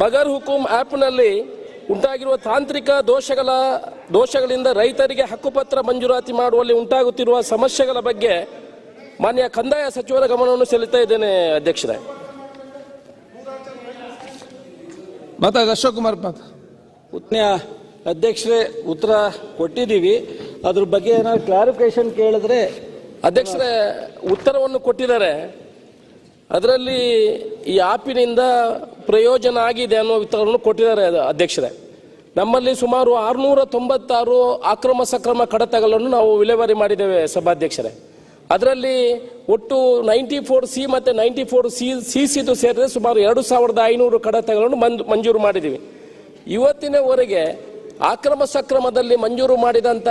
ಬಗರ್ ಹುಕುಂ ಆ್ಯಪ್ನಲ್ಲಿ ಉಂಟಾಗಿರುವ ತಾಂತ್ರಿಕ ದೋಷಗಳ ದೋಷಗಳಿಂದ ರೈತರಿಗೆ ಹಕ್ಕುಪತ್ರ ಮಂಜೂರಾತಿ ಮಾಡುವಲ್ಲಿ ಉಂಟಾಗುತ್ತಿರುವ ಸಮಸ್ಯೆಗಳ ಬಗ್ಗೆ ಮಾನ್ಯ ಕಂದಾಯ ಸಚಿವರ ಗಮನವನ್ನು ಸೆಳೆತಾ ಇದ್ದೇನೆ ಅಧ್ಯಕ್ಷರೇ. ಮಾತಾಡ ಅಶೋಕ್ ಕುಮಾರ್ ಉತ್ನ್ಯ ಅಧ್ಯಕ್ಷರೇ ಉತ್ತರ ಕೊಟ್ಟಿದ್ದೀವಿ. ಅದ್ರ ಬಗ್ಗೆ ಏನಾದ್ರು ಕ್ಲಾರಿಫಿಕೇಶನ್ ಕೇಳಿದ್ರೆ ಅಧ್ಯಕ್ಷರೇ ಉತ್ತರವನ್ನು ಕೊಟ್ಟಿದ್ದಾರೆ. ಅದರಲ್ಲಿ ಈ ಆಪಿನಿಂದ ಪ್ರಯೋಜನ ಆಗಿದೆ ಅನ್ನೋ ಉತ್ತರವನ್ನು ಕೊಟ್ಟಿದ್ದಾರೆ ಅಧ್ಯಕ್ಷರೇ. ನಮ್ಮಲ್ಲಿ ಸುಮಾರು ಆರುನೂರ ತೊಂಬತ್ತಾರು ಅಕ್ರಮ ಸಕ್ರಮ ಕಡತಗಳನ್ನು ನಾವು ವಿಲೇವಾರಿ ಮಾಡಿದ್ದೇವೆ ಸಭಾಧ್ಯಕ್ಷರೇ. ಅದರಲ್ಲಿ ಒಟ್ಟು ನೈಂಟಿ ಫೋರ್ ಸಿ ಮತ್ತು ನೈಂಟಿ ಫೋರ್ ಸಿ ಸಿ ಸಿದು ಸೇರಿದರೆ ಸುಮಾರು ಎರಡು ಸಾವಿರದ ಐನೂರು ಕಡತಗಳನ್ನು ಮಂಜು, ಮಂಜೂರು ಮಾಡಿದ್ದೀವಿ. ಇವತ್ತಿನವರೆಗೆ ಅಕ್ರಮ ಸಕ್ರಮದಲ್ಲಿ ಮಂಜೂರು ಮಾಡಿದಂಥ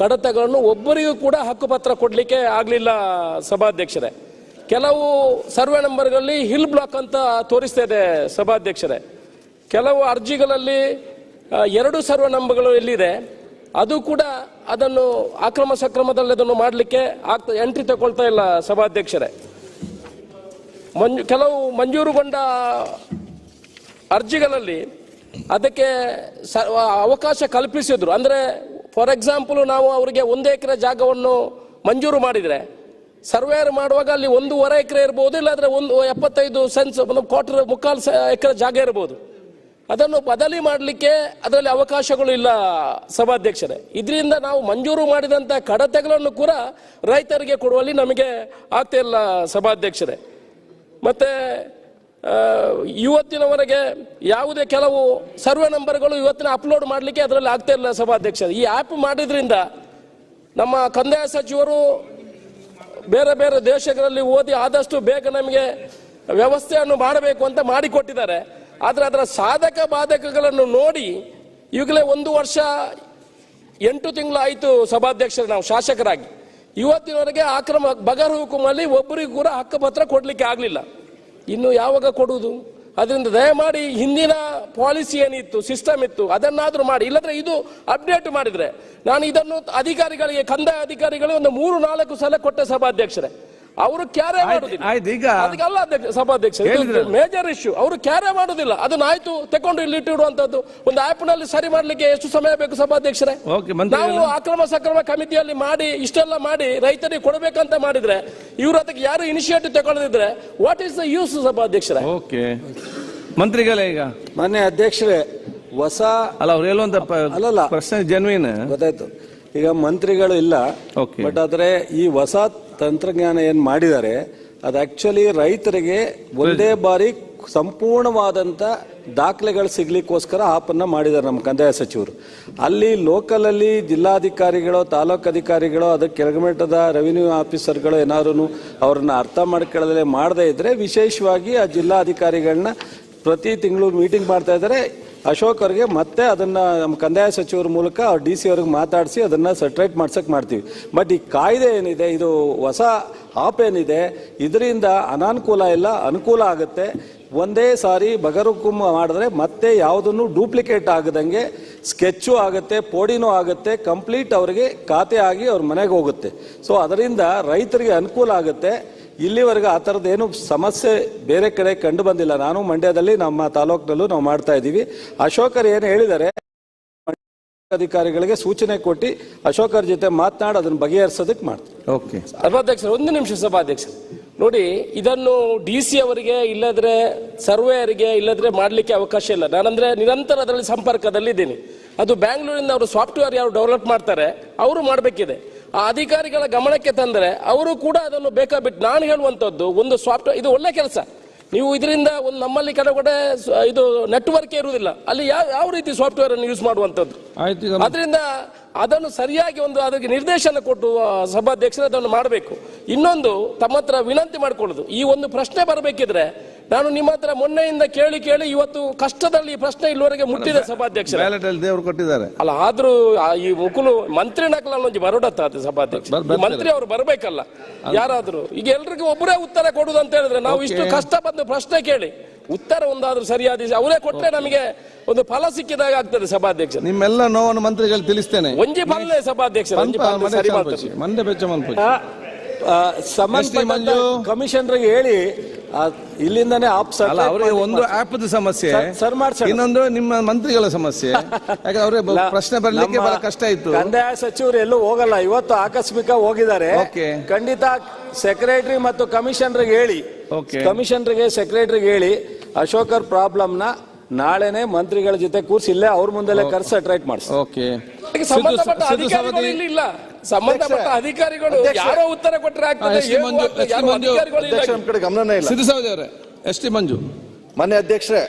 ಕಡತಗಳನ್ನು ಒಬ್ಬರಿಗೂ ಕೂಡ ಹಕ್ಕುಪತ್ರ ಕೊಡಲಿಕ್ಕೆ ಆಗಲಿಲ್ಲ ಸಭಾಧ್ಯಕ್ಷರೇ. ಕೆಲವು ಸರ್ವೆ ನಂಬರ್ಗಳಲ್ಲಿ ಹಿಲ್ ಬ್ಲಾಕ್ ಅಂತ ತೋರಿಸ್ತಾ ಇದೆ ಸಭಾಧ್ಯಕ್ಷರೇ. ಕೆಲವು ಅರ್ಜಿಗಳಲ್ಲಿ ಎರಡು ಸರ್ವೆ ನಂಬರ್ಗಳು ಎಲ್ಲಿದೆ, ಅದು ಕೂಡ ಅದನ್ನು ಅಕ್ರಮ ಸಕ್ರಮದಲ್ಲಿ ಅದನ್ನು ಮಾಡಲಿಕ್ಕೆ ಆಗ್ತಾ, ಎಂಟ್ರಿ ತಗೊಳ್ತಾ ಇಲ್ಲ ಸಭಾಧ್ಯಕ್ಷರೇ. ಮಂಜು, ಕೆಲವು ಮಂಜೂರುಗೊಂಡ ಅರ್ಜಿಗಳಲ್ಲಿ ಅದಕ್ಕೆ ಅವಕಾಶ ಕಲ್ಪಿಸಿದ್ರು. ಅಂದರೆ, ಫಾರ್ ಎಕ್ಸಾಂಪಲ್ ನಾವು ಅವರಿಗೆ ಒಂದು ಎಕರೆ ಜಾಗವನ್ನು ಮಂಜೂರು ಮಾಡಿದರೆ ಸರ್ವೇರ್ ಮಾಡುವಾಗ ಅಲ್ಲಿ ಒಂದೂವರೆ ಎಕರೆ ಇರ್ಬೋದು, ಇಲ್ಲಾಂದ್ರೆ ಒಂದು ಎಪ್ಪತ್ತೈದು ಸೆನ್ಸ್ ಒಂದು ಕ್ವಾರ್ಟರ್ ಮುಕ್ಕಾಲು ಎಕರೆ ಜಾಗ ಇರ್ಬೋದು. ಅದನ್ನು ಬದಲಿ ಮಾಡಲಿಕ್ಕೆ ಅದರಲ್ಲಿ ಅವಕಾಶಗಳು ಇಲ್ಲ ಸಭಾಧ್ಯಕ್ಷರೇ. ಇದರಿಂದ ನಾವು ಮಂಜೂರು ಮಾಡಿದಂಥ ಕಡತೆಗಳನ್ನು ಕೂಡ ರೈತರಿಗೆ ಕೊಡುವಲ್ಲಿ ನಮಗೆ ಆಗ್ತಾ ಇಲ್ಲ ಸಭಾಧ್ಯಕ್ಷರೇ. ಮತ್ತೆ ಇವತ್ತಿನವರೆಗೆ ಯಾವುದೇ ಕೆಲವು ಸರ್ವೆ ನಂಬರ್ಗಳು ಇವತ್ತಿನ ಅಪ್ಲೋಡ್ ಮಾಡಲಿಕ್ಕೆ ಅದರಲ್ಲಿ ಆಗ್ತಾ ಇಲ್ಲ ಸಭಾಧ್ಯಕ್ಷರೇ. ಈ ಆ್ಯಪ್ ಮಾಡಿದ್ರಿಂದ ನಮ್ಮ ಕಂದಾಯ ಸಚಿವರು ಬೇರೆ ಬೇರೆ ದೇಶಗಳಲ್ಲಿ ಓದಿ ಆದಷ್ಟು ಬೇಗ ನಮಗೆ ವ್ಯವಸ್ಥೆಯನ್ನು ಮಾಡಬೇಕು ಅಂತ ಮಾಡಿಕೊಟ್ಟಿದ್ದಾರೆ. ಆದರೆ ಅದರ ಸಾಧಕ ಬಾಧಕಗಳನ್ನು ನೋಡಿ ಈಗಲೇ ಒಂದು ವರ್ಷ ಎಂಟು ತಿಂಗಳು ಆಯಿತು ಸಭಾಧ್ಯಕ್ಷರು ನಾವು ಶಾಸಕರಾಗಿ. ಇವತ್ತಿನವರೆಗೆ ಆಕ್ರಮ ಬಗರ್ ಹುಕುಮಲ್ಲಿ ಒಬ್ಬರಿಗೂ ಕೂಡ ಹಕ್ಕುಪತ್ರ ಕೊಡಲಿಕ್ಕೆ ಆಗಲಿಲ್ಲ. ಇನ್ನು ಯಾವಾಗ ಕೊಡುವುದು? ಅದರಿಂದ ದಯಮಾಡಿ ಹಿಂದಿನ ಪಾಲಿಸಿ ಏನಿತ್ತು ಸಿಸ್ಟಮ್ ಇತ್ತು ಅದನ್ನಾದ್ರೂ ಮಾಡಿ. ಇಲ್ಲದ್ರೆ ಇದು ಅಪ್ಡೇಟ್ ಮಾಡಿದ್ರೆ ನಾನು ಇದನ್ನು ಅಧಿಕಾರಿಗಳಿಗೆ ಕಂದಾಯ ಅಧಿಕಾರಿಗಳಿಗೆ ಒಂದು ಮೂರು ನಾಲ್ಕು ಸಲ ಕೊಟ್ಟ ಸಭಾಧ್ಯಕ್ಷರೇ. ಅವರು ಕ್ಯಾರೆ ಮಾಡುದಿಲ್ಲ. ಅದಕ್ಕೆಲ್ಲ ಸಭಾಧ್ಯಕ್ಷ. ಮೇಜರ್ ಇಶ್ಯೂ ಅವರು ಕ್ಯಾರೆ ಮಾಡುದಿಲ್ಲ. ಅದನ್ನ ಆಯ್ತು ತಕೊಂಡು ಇಲ್ಲಿ ಇಟ್ಟಿರುವಂತದ್ದು. ಒಂದು ಆಪ್ನಲ್ಲಿ ಸರಿ ಮಾಡ್ಲಿಕ್ಕೆ ಎಷ್ಟು ಸಮಯ ಬೇಕು ಸಭಾಧ್ಯಕ್ಷರೇ. ನಾವು ಅಕ್ರಮ ಸಕ್ರಮ ಕಮಿಟಿಯಲ್ಲಿ ಮಾಡಿ ಇಷ್ಟೆಲ್ಲ ಮಾಡಿ ರೈತರಿಗೆ ಕೊಡಬೇಕಂತ ಮಾಡಿದ್ರೆ ಇವರು ಅದಕ್ಕೆ ಯಾರು ಇನಿಷಿಯೇಟಿವ್ ತಗೊಳ್ಳದಿದ್ರೆ ವಾಟ್ ಇಸ್ ದ ಯೂಸ್ ಸಭಾಧ್ಯಕ್ಷರ ಓಕೆ. ಮಂತ್ರಿಗಳೇ ಈಗ? ಮಾನ್ಯ ಅಧ್ಯಕ್ಷರೇ ಹೊಸ ಅಲ್ಲ ಅವ್ರು ಹೇಳುವಂತ ಅಲ್ಲಲ್ಲ. ಪ್ರಶ್ನೆ ಜನ್ವಿನ್ ಗೊತ್ತಾಯ್ತು. ಈಗ ಮಂತ್ರಿಗಳು ಇಲ್ಲ Okay. ಬಟ್ ಆದ್ರೆ ಈ ಹೊಸ ತಂತ್ರಜ್ಞಾನ ಏನ್ ಮಾಡಿದ್ದಾರೆ ಅದು ಆಕ್ಚುಲಿ ರೈತರಿಗೆ ಒಂದೇ ಬಾರಿ ಸಂಪೂರ್ಣವಾದಂತ ದಾಖಲೆಗಳು ಸಿಗ್ಲಿಕ್ಕೋಸ್ಕರ ಆಪನ್ನ ಮಾಡಿದ್ದಾರೆ ನಮ್ಮ ಕಂದಾಯ ಸಚಿವರು. ಅಲ್ಲಿ ಲೋಕಲಲ್ಲಿ ಜಿಲ್ಲಾಧಿಕಾರಿಗಳು, ತಾಲೂಕು ಅಧಿಕಾರಿಗಳು ಅದಕ್ಕೆ ಕೆಳಮಟ್ಟದ ರೆವಿನ್ಯೂ ಆಫೀಸರ್ಗಳು ಏನಾದ್ರು ಅವ್ರನ್ನ ಅರ್ಥ ಮಾಡ್ಕೊಳ್ಳದೆ ಮಾಡದೇ ಇದ್ದರೆ ವಿಶೇಷವಾಗಿ ಆ ಜಿಲ್ಲಾಧಿಕಾರಿಗಳನ್ನ ಪ್ರತಿ ತಿಂಗಳು ಮೀಟಿಂಗ್ ಮಾಡ್ತಾ ಇದ್ದಾರೆ ಅಶೋಕ್ ಅವ್ರಿಗೆ ಮತ್ತೆ ಅದನ್ನು ನಮ್ಮ ಕಂದಾಯ ಸಚಿವರ ಮೂಲಕ ಡಿ ಸಿ ಅವ್ರಿಗೆ ಮಾತಾಡಿಸಿ ಅದನ್ನು ಸೆಟ್ರೇಟ್ ಮಾಡ್ಸೋಕ್ಕೆ ಮಾಡ್ತೀವಿ. ಬಟ್ ಈ ಕಾಯ್ದೆ ಏನಿದೆ, ಇದು ಹೊಸ ಆಪ್ ಏನಿದೆ, ಇದರಿಂದ ಅನಾನುಕೂಲ ಇಲ್ಲ, ಅನುಕೂಲ ಆಗುತ್ತೆ. ಒಂದೇ ಸಾರಿ ಬಗರುಕುಮ್ ಮಾಡಿದ್ರೆ ಮತ್ತೆ ಯಾವುದನ್ನು ಡೂಪ್ಲಿಕೇಟ್ ಆಗದಂಗೆ ಸ್ಕೆಚ್ಚು ಆಗುತ್ತೆ, ಪೋಡಿನೂ ಆಗುತ್ತೆ ಕಂಪ್ಲೀಟ್ ಅವರಿಗೆ ಖಾತೆ ಆಗಿ ಅವ್ರ ಮನೆಗೆ ಹೋಗುತ್ತೆ. ಸೊ ಅದರಿಂದ ರೈತರಿಗೆ ಅನುಕೂಲ ಆಗುತ್ತೆ. ಇಲ್ಲಿವರೆಗೆ ಆ ಥರದ್ದೇನು ಸಮಸ್ಯೆ ಬೇರೆ ಕಡೆ ಕಂಡು ಬಂದಿಲ್ಲ. ನಾನು ಮಂಡ್ಯದಲ್ಲಿ, ನಮ್ಮ ತಾಲೂಕಿನಲ್ಲೂ ನಾವು ಮಾಡ್ತಾ ಇದ್ದೀವಿ. ಅಶೋಕರ್ ಏನು ಹೇಳಿದ್ದಾರೆ, ಅಧಿಕಾರಿಗಳಿಗೆ ಸೂಚನೆ ಕೊಟ್ಟು ಅಶೋಕರ್ ಜೊತೆ ಮಾತನಾಡಿ ಅದನ್ನ ಬಗೆಹರಿಸೋದಕ್ಕೆ ಮಾಡ್ತೀವಿ. ಓಕೆ ಸಭಾಧ್ಯಕ್ಷರು, ಒಂದು ನಿಮಿಷ ಸಭಾಧ್ಯಕ್ಷ ನೋಡಿ, ಇದನ್ನು ಡಿ ಸಿ ಅವರಿಗೆ ಇಲ್ಲದ್ರೆ ಸರ್ವೇಯರಿಗೆ ಇಲ್ಲದ್ರೆ ಮಾಡಲಿಕ್ಕೆ ಅವಕಾಶ ಇಲ್ಲ. ನಾನಂದ್ರೆ ನಿರಂತರ ಅದರಲ್ಲಿ ಸಂಪರ್ಕದಲ್ಲಿದ್ದೀನಿ. ಅದು ಬ್ಯಾಂಗ್ಳೂರಿಂದ ಅವರು ಸಾಫ್ಟ್ವೇರ್ ಯಾರು ಡೆವಲಪ್ ಮಾಡ್ತಾರೆ, ಅವರು ಮಾಡಬೇಕಿದೆ. ಆ ಅಧಿಕಾರಿಗಳ ಗಮನಕ್ಕೆ ತಂದರೆ, ಅವರು ಕೂಡ ಅದನ್ನು ಬೇಕಾಬಿಟ್ಟು ನಾನು ಹೇಳುವಂಥದ್ದು, ಒಂದು ಸಾಫ್ಟ್ವೇರ್ ಇದು ಒಳ್ಳೆ ಕೆಲಸ. ನೀವು ಇದರಿಂದ ಒಂದು ನಮ್ಮಲ್ಲಿ ಕೆಲವು ಕಡೆ ಇದು ನೆಟ್ವರ್ಕ್ ಇರುವುದಿಲ್ಲ. ಅಲ್ಲಿ ಯಾವ ಯಾವ ರೀತಿ ಸಾಫ್ಟ್ವೇರ್ ಅನ್ನು ಯೂಸ್ ಮಾಡುವಂಥದ್ದು? ಅದರಿಂದ ಅದನ್ನು ಸರಿಯಾಗಿ ಒಂದು ಅದಕ್ಕೆ ನಿರ್ದೇಶನ ಕೊಟ್ಟು ಸಭಾಧ್ಯಕ್ಷರು ಅದನ್ನು ಮಾಡಬೇಕು. ಇನ್ನೊಂದು ತಮ್ಮ ಹತ್ರ ವಿನಂತಿ ಮಾಡಿಕೊಳ್ಳೋದು. ಈ ಒಂದು ಪ್ರಶ್ನೆ ಬರಬೇಕಿದ್ರೆ ನಾನು ನಿಮ್ಮ ಹತ್ರ ಮೊನ್ನೆಯಿಂದ ಕೇಳಿ ಕೇಳಿ ಇವತ್ತು ಕಷ್ಟದಲ್ಲಿ ಈ ಪ್ರಶ್ನೆ ಇಲ್ಲಿವರೆಗೆ ಮುಟ್ಟಿದೆ ಸಭಾಧ್ಯಕ್ಷ ಬ್ಯಾಲೆಟ್ ಅಲ್ಲಿ ದೇವ್ರು ಕೊಟ್ಟಿದ್ದಾರೆ. ಅಲ್ಲ ಆದ್ರೂ ಆ ಈ ಮುಕುಲು ಮಂತ್ರಿ ನಕಲಲ್ಲಿ ಬರೋಡತ್ತ ಅದು ಸಭಾಧ್ಯಕ್ಷ. ಈ ಮಂತ್ರಿ ಅವರು ಬರಬೇಕಲ್ಲ. ಯಾರಾದ್ರೂ? ಈಗ ಎಲ್ರಿಗೂ ಒಬ್ಬರೇ ಉತ್ತರ ಕೊಡುದು ಅಂತ ಹೇಳಿದ್ರೆ ನಾವು ಇಷ್ಟು ಕಷ್ಟ ಬಂದು ಪ್ರಶ್ನೆ ಕೇಳಿ. ಉತ್ತರ ಒಂದಾದ್ರೂ ಸರಿಯಾದ ಅವರೇ ಕೊಟ್ಟರೆ ನಮಗೆ ಒಂದು ಫಲ ಸಿಕ್ಕಿದಾಗ ಆಗ್ತದೆ ಸಭಾಧ್ಯಕ್ಷ ನಿಮ್ಮೆಲ್ಲ ನೋವನ್ನು ಮಂತ್ರಿಗಳು ತಿಳಿಸ್ತೇನೆ. ಒಂಜಿ ಪಲ್ಲೆ ಸಭಾಧ್ಯಕ್ಷ ಒಂಜಿ ಕಮಿಷನ್ ಪಲ್ಲೆ ಸರಿ. ಮಾಡ್ತಾರೆ ಬೆಚ್ಚ. ಕಮಿಷನರ್ಗೆ ಹೇಳಿ ಇಲ್ಲಿಂದಾನೇ ಆಪ್ ಅಲ್ಲ ಅವರಿಗೆ ಒಂದು ಆಪ್ ಸಮಸ್ಯೆ. ಸರ್- ಮಾಡ್ಸಿ ಇನ್ನೊಂದು ನಿಮ್ಮ ಮಂತ್ರಿಗಳ ಸಮಸ್ಯೆ. ಯಾಕಂದ್ರೆ ಅವ್ರಿಗೆ ಪ್ರಶ್ನೆ ಬರ್ಲಿಕ್ಕೆ ಬಹಳ ಕಷ್ಟ ಇತ್ತು ಕಂದಾಯ ಸಚಿವರು ಎಲ್ಲೂ ಹೋಗಲ್ಲ. ಇವತ್ತು ಆಕಸ್ಮಿಕ ಹೋಗಿದ್ದಾರೆ. ಖಂಡಿತ ಸೆಕ್ರೆಟರಿ ಮತ್ತು ಕಮಿಷನರ್ಗೆ ಹೇಳಿ. ಕಮಿಷನರ್ಗೆ ಸೆಕ್ರೆಟರಿಗೆ ಹೇಳಿ ಅಶೋಕರ್ ಪ್ರಾಬ್ಲಮ್ನ ನಾಳೆನೆ ಮಂತ್ರಿಗಳ ಜೊತೆ ಕೂರ್ಸಿ ಇಲ್ಲೇ ಅವ್ರ ಮುಂದೆ ಕರ್ಸ ಟ್ರೈಟ್ ಮಾಡಿಸಿ. ಓಕೆ. ಸಂಬಂಧಪಟ್ಟ ಅಧಿಕಾರಿಗಳು ಇಲ್ಲಿ ಇಲ್ಲ. ಸಂಬಂಧಪಟ್ಟ ಅಧಿಕಾರಿಗಳು ಯಾರೋ ಉತ್ತರ ಕೊಟ್ಟರೆ ಆಗ್ತದೆ S T Manju-? S T Manju ಗಮನನೇ ಇಲ್ಲ ಸಿದ್ದು ಅವರೇ ಎಸ್ ಟಿ ಮಂಜು ಮನೆ ಅಧ್ಯಕ್ಷರೇ